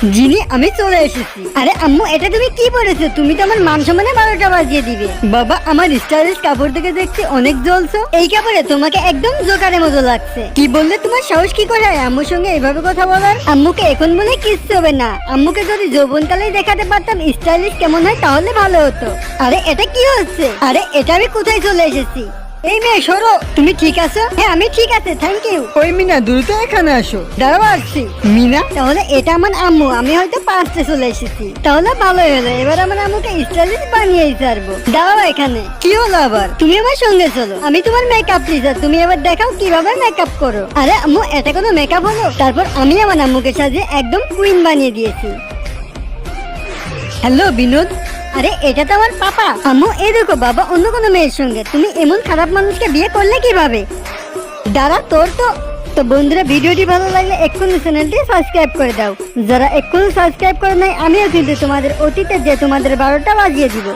জিনি, আমি চলে এসেছি। আরে আম্মু, এটা তুমি কি পরেছো তুমি তো আমার মান সম্মানে বারোটা বাজিয়ে দিবে। বাবা, আমার স্টাইলিশ কাপড় থেকে দেখছি অনেক জ্বলছো। এই কাপড়ে তোমাকে একদম জোকারের মতো লাগছে। কি বললে, তোমার সাহস কি করে? আম্মুর সঙ্গে এভাবে কথা বলার? আম্মুকে এখন বলে কিচ্ছু হবে না। আম্মুকে যদি যৌবন যৌবনকালে দেখাতে পারতাম স্টাইলিশ কেমন হয়, তাহলে ভালো হতো। আরে, এটা কি হচ্ছে? আরে, এটা আমি কোথায় চলে এসেছি? এই মেয়ে সরো। তুমি ঠিক আছো? হ্যাঁ আমি ঠিক আছে থ্যাংক ইউ ওই মিনা দ্রুত এখানে আসো। দাঁড়াও আসছি। মিনা? তাহলে এটা আমার আম্মু আমি হয়তো পাঁচটা চলে এসেছি। তাহলে ভালোই হলো এবার আমার আম্মুকে স্টাইলিশ বানিয়ে ছাড়বো। দাঁড়াও এখানে। কি হলো আবার? তুমি আমার সঙ্গে চলো। আমি তোমার মেকআপ টিচার তুমি এবার দেখাও কীভাবে মেকআপ করো। আরে আম্মু এটা কোনো মেকআপ হলো? তারপর আমি আমার আম্মুকে সাজিয়ে একদম কুইন বানিয়ে দিয়েছি। হ্যালো বিনোদ। আরে, এটা তো আমার পাপা। আম্মু, এই দেখো, বাবা অন্য কোনো মেয়ের সঙ্গে। তুমি এমন খারাপ মানুষকে বিয়ে করলে কীভাবে? দাঁড়া, তোর তো তো বন্ধুরা, ভিডিওটি ভালো লাগলে এক্ষুনি চ্যানেলটি সাবস্ক্রাইব করে দাও। যারা এক্ষুনি সাবস্ক্রাইব করে নাই, আমিও কিন্তু তোমাদের অতীতে যে তোমাদের বারোটা বাজিয়ে দিব।